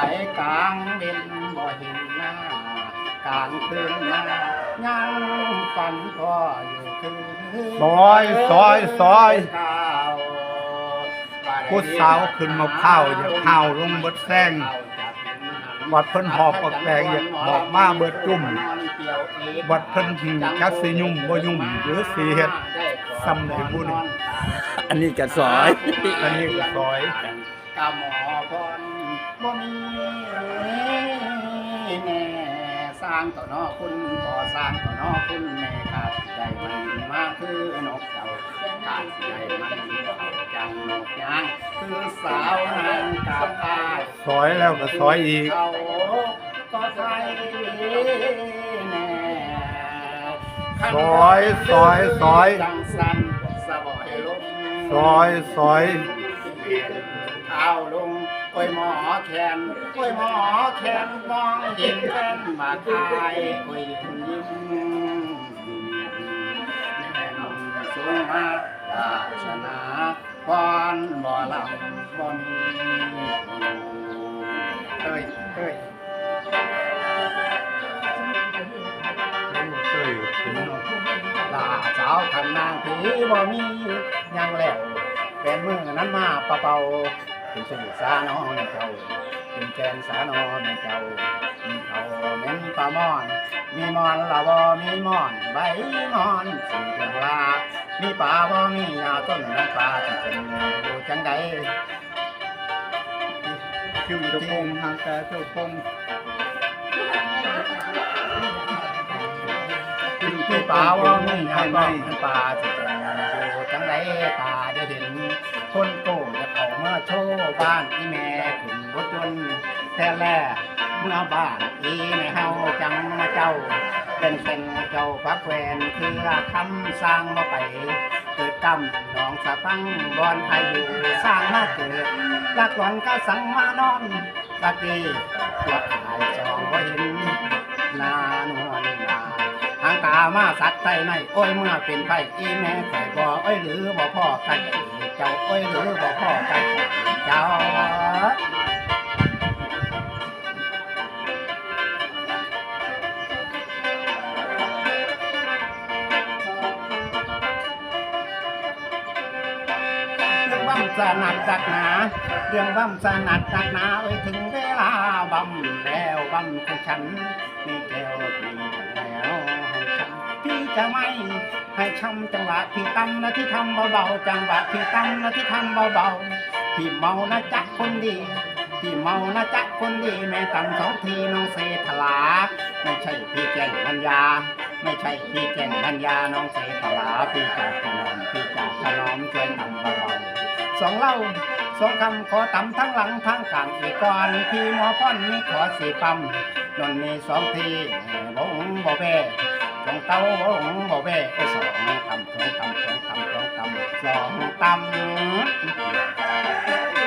ไปกลางเด่นบ่เห็นหน้ากลางคืนมายังฝันก็อยู่คือซอยซอยซอยข้าวผู้สาวขึ้นมาเผาอย่าเผาลงเบิดแซงวัดเพิ่นหอบปักแตงอย่าบอกมาเบิดจุ่มวัดเพิ่นหิงจักสิยุ่มบ่ยุ่มหรือสิเฮ็ดซ้ำในบุญ อันนี้ก็ซอย อันนี้ก็ซอยกะหมอพร บ่มีแน่สร้างต่อนอคุณก่อสร้างต่อนอคุณแม่ขาดใจมันมาคือนกเจ้าขาดใจมันเขาจังนกยางคือสาวนางกับอาซอยแล้วก็ซอยอีก เขาก็ใส่แน่ซอยซอยซอย จังสันสะบอยลม ซอยซอย เอาลงโอ้ยหมอแขนโอ้ยหมอแขนมองเห็นแฟนมาทายโอ้ยยิ้มยิ้มแม่นสูงมาศาสนาพรบ่ลำบ่มีเอ้ยเอ้ยลาเจ้าทำนางผีบ่มียังแล้ว เป็นมือนั้นมาปะเป่าเป็นสมุทรสาน้องในเจ้าเป็นแกนสานอในเจ้ามีเขาเม้นปลามอน มีมอนละบ่มีมอนใบมอนสีเพียงลามีป่าบ่มียาต้นน้ำปลาที่เป็นอยู่จังใดคิวเจ้าพงทางแต่เจ้าพงมีป่าบ่มียาต้นน้ำปลาที่เป็น อยู่จังใดตาได้เห็นคนโก้จะเข้ามาโชว์บ้านอีแม่ขึ้นรถยนต์แต่แรกเมื่อบ้านอีในเฮาจังมาเจ้า เป็นเป็นเจ้าพักแวนคือคำสร้างมาไป เกิดกรรมน้องสะพังบอนอายุสร้างมาเกิดลักหลอนก็สั่งมานอนตะกี้ตัวอายจองบ่เห็นนาน วลนาทางตามาสักใส่ไม่โอ้ยเมื่อเป็นไผอีแม่ไผบ่เอ้ยหรือบ่พ่อกันเจ้าเอ้ยหรือบ่พ่อกันเจ้าเรื่องว่ำสนัดจักหนาเรื่องว่ำสนัดจักหนาเอ้ยถึงเวลาบ่ำแล้วบ่ำขอฉันมีแก้วพี่แล้วให้ฉันพี่ จะไม่ให้ช้ำจังหวะพี่ตั้มนะที่ทำเบาๆจังหวะพี่ตั้มนะที่ทำเบาๆพี่เมานะจ๊ะคนดีพี่เมานะจ๊ะคนดีแม่ตั้มสองทีน้องเสถลาไม่ใช่พี่แก่งปัญญา ไม่ใช่พี่แก่งปัญญาน้องเสถลาพี่จากถนอมพี่จากถนอมช่วยทำเบาๆสองเล่าสองคำขอตำทั้งหลังทั้งกลางอีกก่อนพี่หมอพ่อนมีขอสี่ปั๊มนนมีสองทีบงบ่เบ้ ของเต้าบงบ่เบ้ไอ้สองตำสองตำสองตำสองตำสองตำ